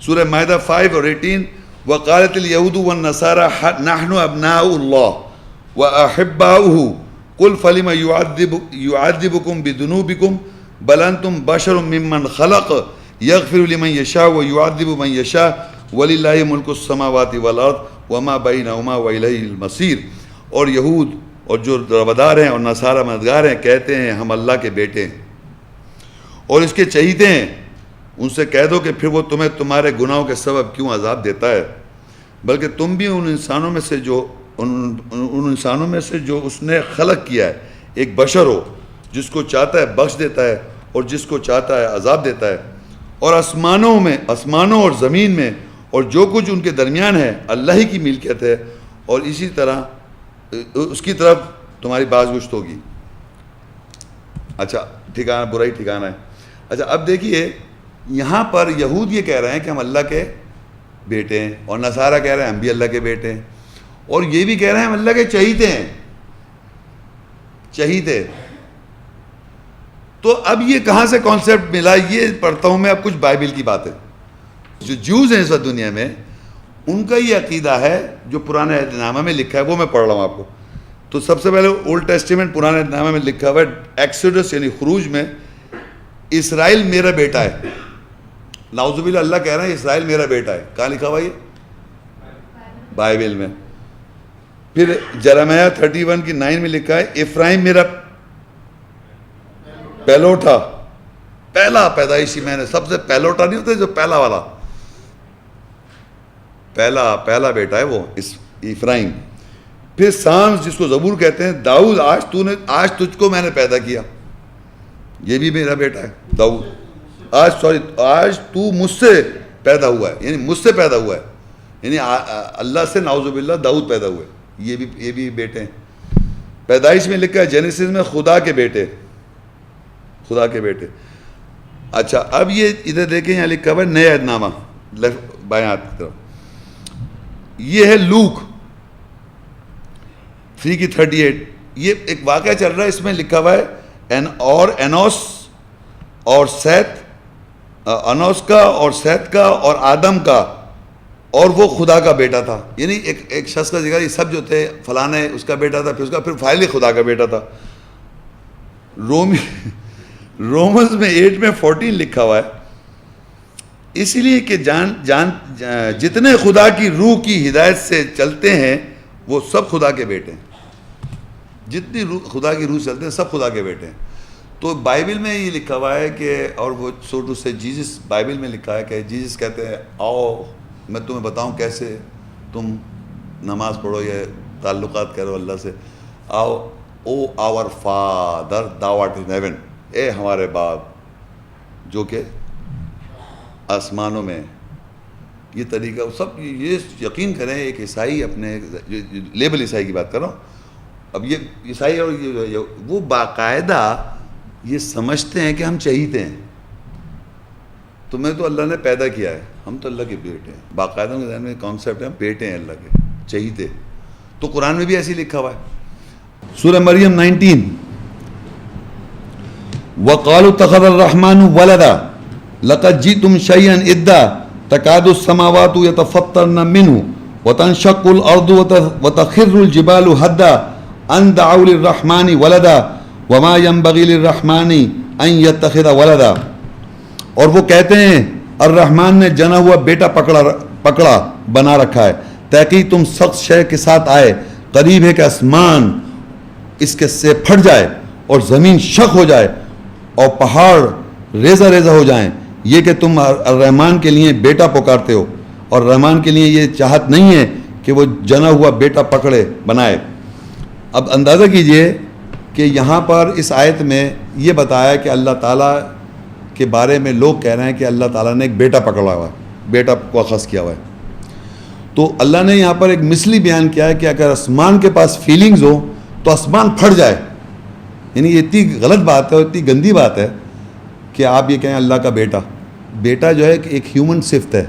سورہ معدہ 5 اور 18 وقالت اليهود والنصارى نحن ابناء الله واحباؤه قل فلما يعذب، يعذبكم بذنوبكم؟ بل انتم بشر ممن خلق، يغفر لمن يشاء ويعذب من يشاء، ولله ملك السماوات والارض وما بينهما واليه المصير۔ اور یہود اور جو روادار ہیں اور نصارہ مددگار ہیں، کہتے ہیں ہم اللہ کے بیٹے ہیں۔ اور اس کے چہیتے ہیں۔ ان سے کہہ دو کہ پھر وہ تمہیں تمہارے گناہوں کے سبب کیوں عذاب دیتا ہے؟ بلکہ تم بھی ان انسانوں میں سے جو ان ان انسانوں میں سے جو اس نے خلق کیا ہے، ایک بشر ہو، جس کو چاہتا ہے بخش دیتا ہے اور جس کو چاہتا ہے عذاب دیتا ہے۔ اور آسمانوں میں، آسمانوں اور زمین میں، اور جو کچھ ان کے درمیان ہے، اللہ ہی کی ملکیت ہے۔ اور اسی طرح، اس کی طرف تمہاری باز گشت ہوگی۔ اچھا ٹھکانہ، برائی ٹھکانہ ہے۔ اچھا اب دیکھیے یہاں پر یہود یہ کہہ رہے ہیں کہ ہم اللہ کے بیٹے ہیں اور نصارہ کہہ رہے ہیں ہم بھی اللہ کے بیٹے ہیں۔ اور یہ بھی کہہ رہے ہیں ہم اللہ کے چہیتے ہیں۔ چہیتے۔ تو اب یہ کہاں سے کانسیپٹ ملا؟ یہ پڑھتا ہوں میں، اب کچھ بائبل کی باتیں۔ جو جوز ہیں اس وقت دنیا میں، ان کا یہ عقیدہ ہے، جو پرانے عہد نامہ میں لکھا ہے، وہ میں پڑھ رہا ہوں آپ کو۔ تو سب سے پہلے اولڈ ٹیسٹیمنٹ پرانے عہد نامہ میں لکھا ہوا ہے ایکسیڈس یعنی خروج میں، اسرائیل میرا بیٹا ہے۔ ناؤز باللہ اللہ کہہ رہے ہیں، اسرائیل میرا بیٹا ہے۔ کہاں لکھا ہوا یہ؟ بائبل میں۔ پھر جرمیہ تھرٹی ون کی نائن میں لکھا ہے افراہیم میرا پہلوٹا۔ پہلا پیدائشی میں نے، سب سے پہلوٹا نہیں ہوتا جو پہلا والا۔ پہلا پہلا بیٹا ہے وہ، اس افراہیم پھر سامس جس کو زبور کہتے ہیں، داؤد، آج تو نے، آج تجھ کو میں نے پیدا کیا۔ یہ بھی میرا بیٹا ہے، داؤد۔ آج سوری، آج تو مجھ سے پیدا ہوا ہے یعنی مجھ سے پیدا ہوا ہے۔ یعنی اللہ سے ناؤز باللہ داؤد پیدا ہوئے۔ یہ بھی یہ بھی بیٹے ہیں۔ پیدائش میں لکھا ہے، جینیسس میں خدا کے بیٹے۔ خدا کے بیٹے۔ اچھا اب یہ ادھر دیکھیں، یہاں لکھا ہوا ہے، نیا نامہ بائیں ہاتھ کی طرف۔ یہ ہے لوک۔ تھری کی تھرٹی ایٹ۔ یہ ایک واقعہ چل رہا ہے، اس میں لکھا ہوا ہے اور، اینوس اور سیت۔ انوس کا اور سیت کا اور آدم کا اور وہ خدا کا بیٹا تھا۔ یعنی ایک ایک شخص کا ذکر یہ سب جو تھے فلانے اس کا بیٹا تھا، پھر اس کا، پھر فائل خدا کا بیٹا تھا۔ رومی، رومنز میں ایٹ میں فورٹین لکھا ہوا ہے۔ اسی لیے کہ جان جان، جتنے خدا کی روح کی ہدایت سے چلتے ہیں، وہ سب خدا کے بیٹے ہیں۔ جتنی روح خدا کی روح چلتے ہیں، سب خدا کے بیٹے ہیں۔ تو بائبل میں یہ لکھا ہوا ہے کہ اور وہ سوٹو سے جیزس بائبل میں لکھا ہے کہ جیزس کہتے ہیں، آؤ، میں تمہیں بتاؤں کیسے تم نماز پڑھو یا تعلقات کرو اللہ سے۔ آؤ، او آور فادر داوٹ ان ہیون اے ہمارے باپ، جو کہ آسمانوں میں، یہ طریقہ، سب یہ یقین کریں، ایک عیسائی اپنے، لیبل عیسائی کی بات کر رہا ہوں۔ اب یہ عیسائی اور یہ، وہ باقاعدہ یہ سمجھتے ہیں کہ ہم چہیتے ہیں۔ تمہیں تو اللہ نے پیدا کیا ہے۔ ہم تو اللہ کے بیٹے ہیں۔ باقاعدہ کے ذہن میں کانسیپٹ ہے، ہم بیٹے ہیں اللہ کے چہیتے تو قرآن میں بھی ایسی لکھا ہوا ہے۔ سورہ مریم نائنٹین وقال تخذ الرحمن ولدا، لقد جئتم شيئا ادا تكاد السماوات يتفطرن منه وتنشق الارض وتخر الجبال هدا ان دعوا للرحمن ولدا۔ وما ينبغي للرحمن ان يتخذ ولدا۔ اور وہ کہتے ہیں، الرحمن نے جنا ہوا بیٹا پکڑا پکڑا، بنا رکھا ہے۔ تحقیق تم سخت شے کے ساتھ آئے، قریب ہے کہ آسمان اس کے سے پھٹ جائے اور زمین شک ہو جائے اور پہاڑ ریزہ ریزہ ہو جائیں۔ یہ کہ تم الرحمن کے لیے بیٹا پکارتے ہو۔ اور رحمان کے لیے یہ چاہت نہیں ہے کہ وہ جنا ہوا بیٹا پکڑے، بنائے۔ اب اندازہ کیجیے کہ یہاں پر اس آیت میں یہ بتایا کہ اللہ تعالیٰ کے بارے میں لوگ کہہ رہے ہیں کہ اللہ تعالیٰ نے ایک بیٹا پکڑا ہوا ہے، بیٹا کو اخذ کیا ہوا ہے۔ تو اللہ نے یہاں پر ایک مثلی بیان کیا ہے کہ اگر آسمان کے پاس فیلنگز ہو تو آسمان پھٹ جائے۔ یعنی یہ اتنی غلط بات ہے اور اتنی گندی بات ہے کہ آپ یہ کہیں اللہ کا بیٹا۔ بیٹا جو ہے ایک ہیومن صفت ہے۔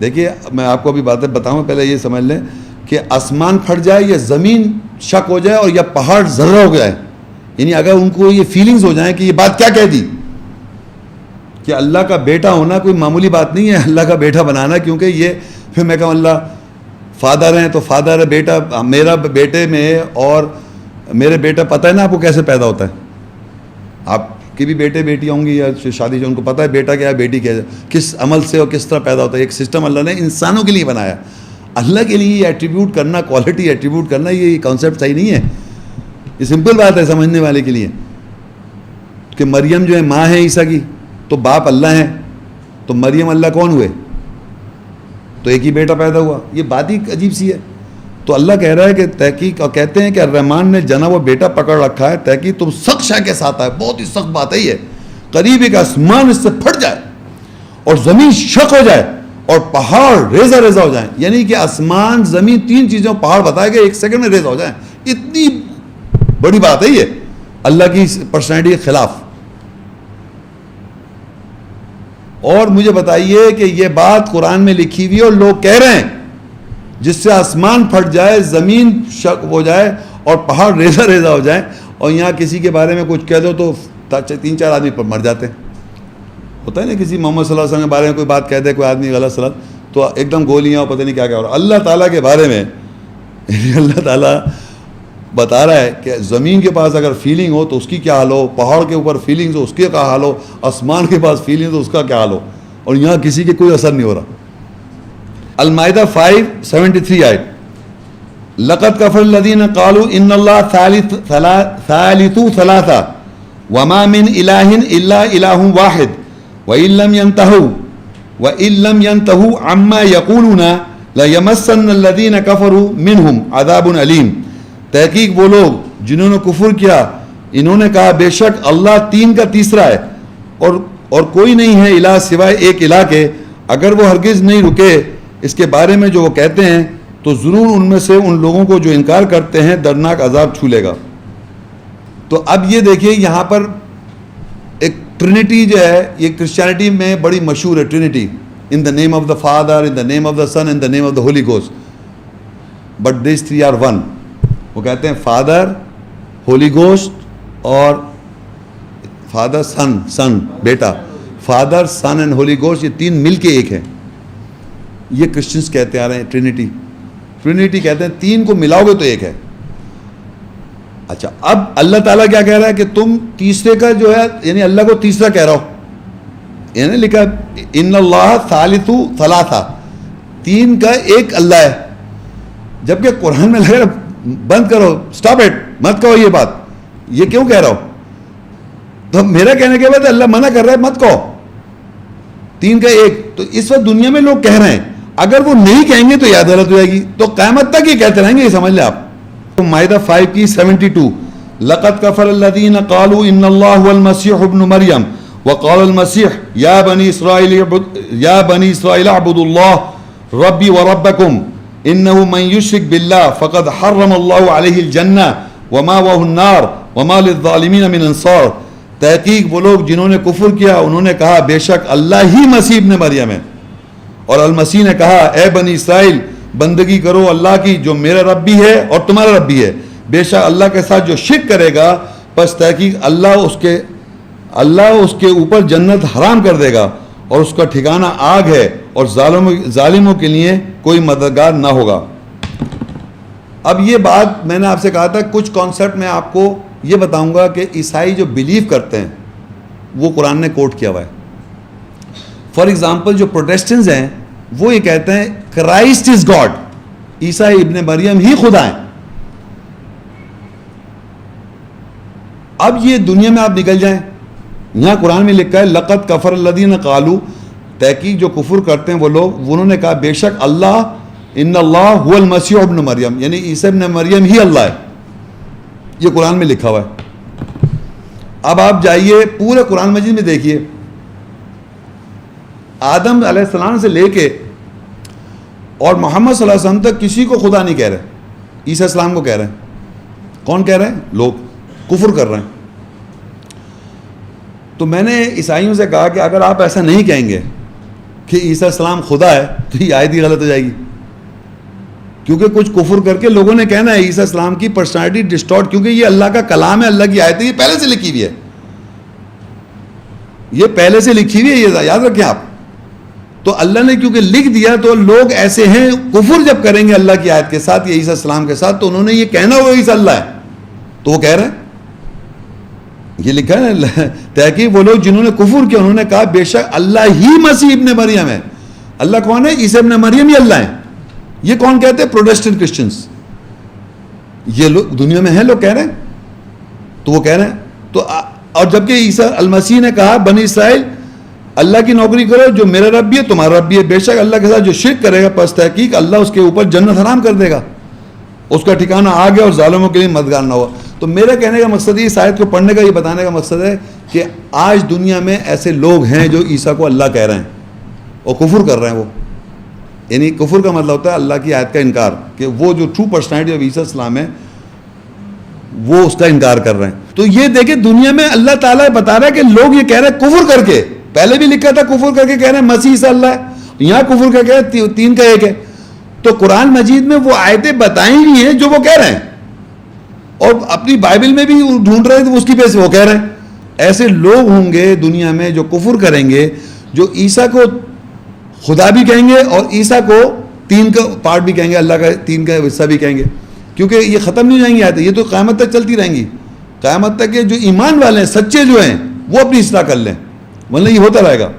دیکھیے، میں آپ کو ابھی باتیں بتاؤں، پہلے یہ سمجھ لیں۔ کہ آسمان پھٹ جائے یا زمین شک ہو جائے اور یا پہاڑ ذرہ ہو جائے یعنی اگر ان کو یہ فیلنگز ہو جائیں کہ یہ بات کیا کہہ دی؟ کہ اللہ کا بیٹا ہونا کوئی معمولی بات نہیں ہے، اللہ کا بیٹا بنانا، کیونکہ یہ پھر میں کہوں اللہ فادر ہیں تو فادر ہے، بیٹا میرا بیٹے میں اور میرے بیٹا پتہ ہے نا آپ کو کیسے پیدا ہوتا ہے؟ آپ کے بھی بیٹے بیٹی ہوں گی یا شادی سے ان کو پتہ ہے، بیٹا کیا ہے، بیٹی کیا ہے، کس عمل سے اور کس طرح پیدا ہوتا ہے؟ ایک سسٹم اللہ نے انسانوں کے لیے بنایا۔ اللہ کے لیے یہ ایٹریبیوٹ کرنا کوالٹی ایٹریبیوٹ کرنا، یہ کانسیپٹ صحیح نہیں ہے۔ یہ سمپل بات ہے سمجھنے والے کے لیے کہ مریم جو ہے ماں ہے عیسیٰ کی، تو باپ اللہ ہیں تو مریم اللہ کون ہوئے؟ تو ایک ہی بیٹا پیدا ہوا۔ یہ بات ہی عجیب سی ہے۔ تو اللہ کہہ رہا ہے کہ تحقیق، اور کہتے ہیں کہ الرحمان نے جنا وہ بیٹا پکڑ رکھا ہے، تحقیق تم سخت شاہ کے ساتھ آئے۔ بہت ہی سخت بات ہے یہ۔ قریب ایک آسمان اس سے پھٹ جائے اور زمین شک ہو جائے۔ اور پہاڑ ریزہ ریزہ ہو جائیں۔ یعنی کہ آسمان، زمین، تین چیزوں پہاڑ بتائے گا ایک سیکنڈ میں ریزہ ہو جائیں۔ اتنی بڑی بات ہے یہ۔ اللہ کی پرسنالٹی کے خلاف۔ اور مجھے بتائیے کہ یہ بات قرآن میں لکھی ہوئی اور لوگ کہہ رہے ہیں۔ جس سے آسمان پھٹ جائے، زمین شک ہو جائے اور پہاڑ ریزہ ریزہ ہو جائے اور یہاں کسی کے بارے میں کچھ کہہ دو تو تین چار آدمی پر مر جاتے ہیں۔ ہوتا ہے نا کسی محمد صلی اللہ علیہ وسلم کے بارے میں کوئی بات کہہ دے، کوئی آدمی غلط سلط، تو ایک دم گولیاں پتہ نہیں کیا کیا ہو رہا اللہ تعالیٰ کے بارے میں یعنی اللہ تعالیٰ بتا رہا ہے کہ زمین کے پاس اگر فیلنگ ہو تو اس کی کیا حال ہو؟ پہاڑ کے اوپر فیلنگز ہو، اس کے کیا حال ہو؟ آسمان کے پاس فیلنگ ہو، اس کا کیا حال ہو؟ اور یہاں کسی کے کوئی اثر نہیں ہو رہا۔ المائدہ فائیو سیونٹی تھری آئے لقت کفر الدین قالو ان اللہ ثالث ثلاثہ وما من الہ الا الہ واحد۔ وَإِلَّمْ يَنْتَهُوا وَإِلَّمْ يَنْتَهُوا عَمَّا يَقُولُونَ لَيَمَسَّنَّ الَّذِينَ كَفَرُوا مِنْهُمْ عَذَابٌ عَلِيمٌ تحقیق وہ لوگ جنہوں نے کفر کیا انہوں نے کہا بے شک اللہ تین کا تیسرا ہے اور اور کوئی نہیں ہے الہ سوائے ایک الہ کے اگر وہ ہرگز نہیں رکے اس کے بارے میں جو وہ کہتے ہیں تو ضرور ان میں سے ان لوگوں کو جو انکار کرتے ہیں درناک عذاب چھولے گا تو اب یہ دیکھیے یہاں پر ٹرینٹی جو ہے، یہ کرسچینٹی میں بڑی مشہور ہے Trinity in the name of the father in the name of the sun in the name of the Holi goes but this three are one وہ کہتے ہیں فادر ہولی گوشت اور father sun sun beta. Father sun and holy گوشت یہ تین مل کے ایک ہے یہ کرسچنس کہتے آ رہے ہیں ٹرینٹی ٹرینٹی کہتے ہیں تین کو ملاؤ گے تو ایک ہے. اچھا اب اللہ تعالیٰ کیا کہہ رہا ہے کہ تم تیسرے کا جو ہے یعنی اللہ کو تیسرا کہہ رہا ہو۔ یعنی لکھا، ان اللہ ثالث ثلاثہ۔ تین کا ایک اللہ ہے۔ جبکہ قرآن میں لگا بند کرو سٹاپ اٹ مت کہو یہ بات۔ یہ کیوں کہہ رہا ہو؟ تو میرا کہنے کے بعد اللہ منع کر رہا ہے، مت کہو۔ تین کا ایک۔ تو اس وقت دنیا میں لوگ کہہ رہے ہیں۔ اگر وہ نہیں کہیں گے تو یاد غلط ہو جائے گی۔ تو قیامت تک یہ کہتے رہیں گے، یہ سمجھ لیں آپ۔ معاہدہ فائیو کی سیونٹی ٹو لقت کفر الذین قالوا ان اللہ هو المسیح ابن مریم وقال المسیح یا بنی اسرائیل یا بنی اسرائیل عبد اللہ ربی وربکم انه من يشرك بالله فقد حرم الله عليه الجنه وما وهو النار وما للظالمين من انصار تحقیق وہ لوگ جنہوں نے کفر کیا، انہوں نے کہا، بے شک اللہ ہی مسیح ابن مریم ہے۔ اور المسیح نے کہا، اے بنی اسرائیل بندگی کرو، اللہ کی جو میرا رب بھی ہے اور تمہارا رب بھی ہے۔ بے شک اللہ کے ساتھ جو شرک کرے گا، پس تحقیق اللہ اس کے، اللہ اس کے اوپر جنت حرام کر دے گا اور اس کا ٹھکانہ آگ ہے اور ظالموں ظالموں کے لیے کوئی مددگار نہ ہوگا۔ اب یہ بات میں نے آپ سے کہا تھا، کچھ کانسیپٹ میں آپ کو یہ بتاؤں گا کہ عیسائی جو بلیو کرتے ہیں، وہ قرآن نے کوٹ کیا ہوا ہے۔ فار ایگزامپل جو پروٹیسٹنز ہیں وہ یہ کہتے ہیں کرائسٹ از گاڈ عیسائی ابن مریم ہی خدا ہیں. اب یہ دنیا میں آپ نکل جائیں. یہاں قرآن میں لکھا ہے لقت کفر الدین قالو. تحقیق جو کفر کرتے ہیں وہ لوگ، انہوں نے کہا، بے شک اللہ، ان اللہ المسیح ابن مریم. یعنی عیسی ابن مریم ہی اللہ ہے. یہ قرآن میں لکھا ہوا ہے. اب آپ جائیے، پورے قرآن مجید میں دیکھیے. آدم علیہ السلام سے لے کے اور محمد صلی اللہ علیہ وسلم تک کسی کو خدا نہیں کہہ رہے عیسی السلام کو کہہ رہے ہیں۔ کون کہہ رہے ہیں؟ لوگ۔ کفر کر رہے ہیں۔ تو میں نے عیسائیوں سے کہا کہ اگر آپ ایسا نہیں کہیں گے کہ عیسیٰ السلام خدا ہے، تو یہ آیت ہی غلط ہو جائے گی۔ کیونکہ کچھ کفر کر کے لوگوں نے کہنا ہے عیسیٰ السلام کی پرسنالٹی ڈسٹارٹ کیونکہ یہ اللہ کا کلام ہے، اللہ کی آیت ہے یہ پہلے سے لکھی ہوئی ہے۔ یہ پہلے سے لکھی ہوئی ہے، یہ یاد رکھیں آپ۔ تو اللہ نے کیونکہ لکھ دیا تو لوگ ایسے ہیں، کفر جب کریں گے اللہ کی آیت کے ساتھ، یا عیسیٰ السلام کے ساتھ، تو انہوں نے یہ کہنا ہوگا عیسیٰ اللہ ہے۔ تو وہ کہہ رہے ہیں۔ یہ لکھا ہے نا تحقیق وہ لوگ جنہوں نے کفر کیا، انہوں نے کہا بے شک اللہ ہی مسیح ابن مریم ہے۔ اللہ کون ہے؟ عیسی ابن مریم ہی اللہ ہے یہ کون کہتے ہیں؟ پروٹیسٹنٹ کرسچنس یہ لوگ دنیا میں ہیں، لوگ کہہ رہے ہیں۔ تو وہ کہہ رہے ہیں۔ تو اور جبکہ عیسیٰ المسیح نے کہا بنی اسرائیل اللہ کی نوکری کرو جو میرا رب بھی ہے، تمہارا رب بھی ہے۔ بے شک اللہ کے ساتھ جو شرک کرے گا، پس تحقیق اللہ اس کے اوپر جنت حرام کر دے گا۔ اس کا ٹھکانہ آ گیا اور ظالموں کے لیے مددگار نہ ہوا۔ تو میرے کہنے کا مقصد یہ آیت کو پڑھنے کا، یہ بتانے کا مقصد ہے کہ آج دنیا میں ایسے لوگ ہیں جو عیسیٰ کو اللہ کہہ رہے ہیں اور کفر کر رہے ہیں وہ۔ یعنی کفر کا مطلب ہوتا ہے اللہ کی آیت کا انکار، کہ وہ جو ٹرو پرسنالٹی آف عیسیٰ اسلام ہے، وہ اس کا انکار کر رہے ہیں۔ تو یہ دیکھیں دنیا میں اللہ تعالیٰ بتا رہا ہے کہ لوگ یہ کہہ رہے ہیں کفر کر کے۔ پہلے بھی لکھا تھا کفر کر کے کہہ رہے ہیں مسیح سے اللہ ہے یہاں کفر کر کے تین کا ایک ہے۔ تو قرآن مجید میں وہ آیتیں بتائیں گی ہیں جو وہ کہہ رہے ہیں۔ اور اپنی بائبل میں بھی ڈھونڈ رہے ہیں تو اس کی بیس وہ کہہ رہے ہیں۔ ایسے لوگ ہوں گے دنیا میں جو کفر کریں گے، جو عیسیٰ کو خدا بھی کہیں گے اور عیسیٰ کو تین کا پارٹ بھی کہیں گے، اللہ کا تین کا حصہ بھی کہیں گے۔ کیونکہ یہ ختم نہیں جائیں گی آتے یہ تو قیامت تک چلتی رہیں گی۔ قیامت تک کے جو ایمان والے ہیں، سچے جو ہیں، وہ اپنی اصلاح کر لیں۔ ورنہ یہ ہوتا رہے گا۔